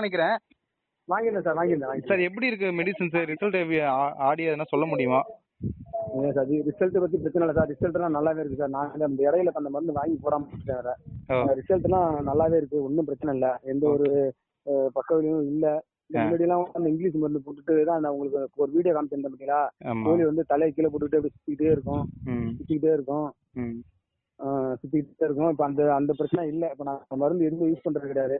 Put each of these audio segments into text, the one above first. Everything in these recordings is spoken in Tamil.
நினைக்கிறேன். வாங்கியிருந்தேன் சார் வாங்கியிருந்தேன் சார் எப்படி இருக்கு மெடிசன்ஸ் ரிசல்ட் ஆடியோ எதனா சொல்ல முடியுமா? ஏன் சார் ரிசல்ட் பத்தி பிரச்சனை இல்லை சார். ரிசல்ட்லாம் நல்லாவே இருக்கு சார். நான் இந்த இடையில அந்த மருந்து வாங்கி போடாம வேற. ஓ, ரிசல்ட்லாம் நல்லாவே இருக்கு ஒன்றும் பிரச்சனை இல்லை. எந்த ஒரு பக்க விளைவும் இல்ல. முன்னாடி எல்லாம் அந்த இங்கிலீஷ் மருந்து போட்டுட்டு தான் நான் உங்களுக்கு ஒரு வீடியோ காமிச்சிருந்தேன் பார்த்தீங்களா கோழி வந்து தலையை கீழே போட்டுட்டு அப்படியே சுத்திக்கிட்டே இருக்கும். ம், சுத்திக்கிட்டே இருக்கும். சுத்திக்கிட்டே இருக்கும். இப்ப அந்த அந்த பிரச்சனை இல்ல. இப்ப நான் மருந்து எதுவும் யூஸ் பண்றது கிடையாது.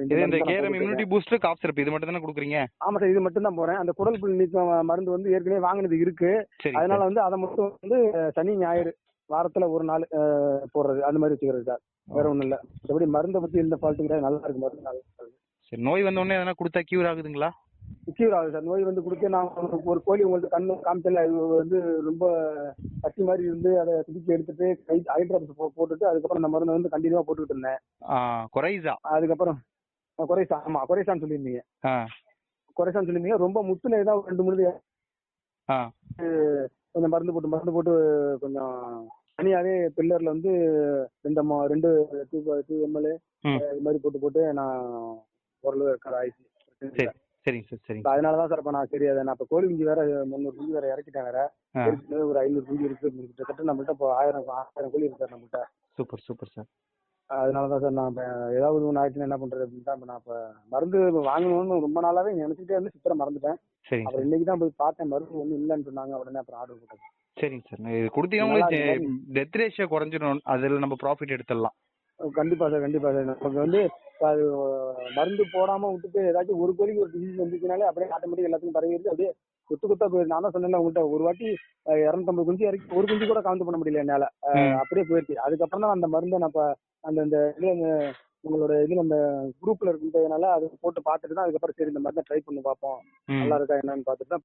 இந்த கேரம் இம்யூனிட்டி காப் இது மட்டும் தானே கொடுக்குறீங்க. ஆமா சார் இது மட்டும் தான் போறேன். அந்த குடல் புல் நீக்கம் மருந்து வந்து ஏற்கனவே வாங்கினது இருக்கு. அதனால. வந்து அதை மட்டும் வந்து சனி ஞாயிறு வாரத்துல ஒரு நாள் போடுறது. அந்த மாதிரி வச்சுக்கிறது சார். வேற ஒண்ணும் இல்ல. மற்றபடி மருந்தை பத்தி எந்த ஃபால்ட்டும் கிடையாது. நல்லா இருக்கு மருந்து நல்லா இருக்கு. சரி நோய் வந்த உடனே எதனா கொடுத்தா கியூர் ஆகுதுங்களா? கியூர் ஆகுது சார். நோய் வந்து கொடுத்து நான் ஒரு- கோழி உங்களுக்கு கண்ணு காமிச்சல அது வந்து ரொம்ப கட்டி மாதிரி இருந்து அதை துடிச்சு எடுத்துட்டு கை ஐ ட்ராப்ஸ் போட்டுட்டு அதுக்கப்புறம் அந்த மருந்தை வந்து கண்டினியூவா போட்டுக்கிட்டு இருந்தேன். குறைசா அதுக்கப்புறம் குறைசா ஆமா குறைசான்னு சொல்லியிருந்தீங்க. ஆ. குறைசான்னு சொல்லியிருந்தீங்க. ரொம்ப முத்துன ஏதாவது ரெண்டு மூணு கொஞ்சம் மருந்து போட்டு மருந்து போட்டு கொஞ்சம் தனியாவே பில்லர்ல வந்து ரெண்டு ரெண்டு டூ டூ எம்எல் ம். இது மாதிரி போட்டு போட்டு நான் ஓரளவு ரெக்கவர் ஆயிடுச்சு. சரி சரிங்க சார் சரிங்க அதனாலதான் சார் இப்ப நான் சரி அதை நான் இப்ப கோழி குஞ்சு வேற முந்நூறு குஞ்சு வேற இறக்கிட்டேன் வேற. ஒரு ஐநூறு குஞ்சு இருக்கு கிட்டத்தட்ட நம்மள்ட்ட இப்போ ஆயிரம் ஆயிரம் கோழி இருக்கு சார் நம்மள்ட்ட. Super super sir. அதனாலதான் சார் நான் இப்ப ஏதாவது ஒன்று ஆயிடுச்சுன்னா என்ன பண்றது அப்படின்னு தான் நான் இப்ப மருந்து வாங்கணும்னு ரொம்ப நாளாவே நினைச்சிட்டே இருந்து சித்திரம் மறந்துட்டேன். அப்புறம் இன்னைக்கு தான் போய் பார்த்தேன் மருந்து ஒன்றும் இல்லைன்னு சொன்னாங்க உடனே அப்புறம் ஆர்டர் போட்டேன் சரிங்க சார். இது கொடுத்தீங்கன்னா. டெத் ரேஷியோ குறைஞ்சிடும் அதில் நம்ம ப்ராஃபிட் எடுத்துடலாம். கண்டிப்பா சார் கண்டிப்பா சார். நமக்கு வந்து அது மருந்து போடாம விட்டுட்டு ஏதாச்சும் ஒரு கோழிக்கு ஒரு டிசீஸ் வந்துச்சுனாலே அப்படியே ஆட்டோமேட்டிக் எல்லாத்துக்கும் பரவிடுது. அப்படியே கொத்து கொத்தா போயிடுது நான் தான் சொன்னேன் உங்கள்கிட்ட ஒரு வாட்டி இரநூத்தம்பது குஞ்சு இறக்கி ஒரு குஞ்சு கூட கவுண்ட் பண்ண முடியல என்னால. அப்படியே போயிடுச்சு அதுக்கப்புறம் தான் அந்த மருந்தை நான் அந்த இந்த உங்களோட இதுல அந்த குரூப்ல இருக்கிறதுனால அது போட்டு பார்த்துட்டு தான் அதுக்கப்புறம் சரி இந்த மருந்தை ட்ரை பண்ணி பார்ப்போம். நல்லா இருக்கா என்னன்னு பார்த்துட்டு தான்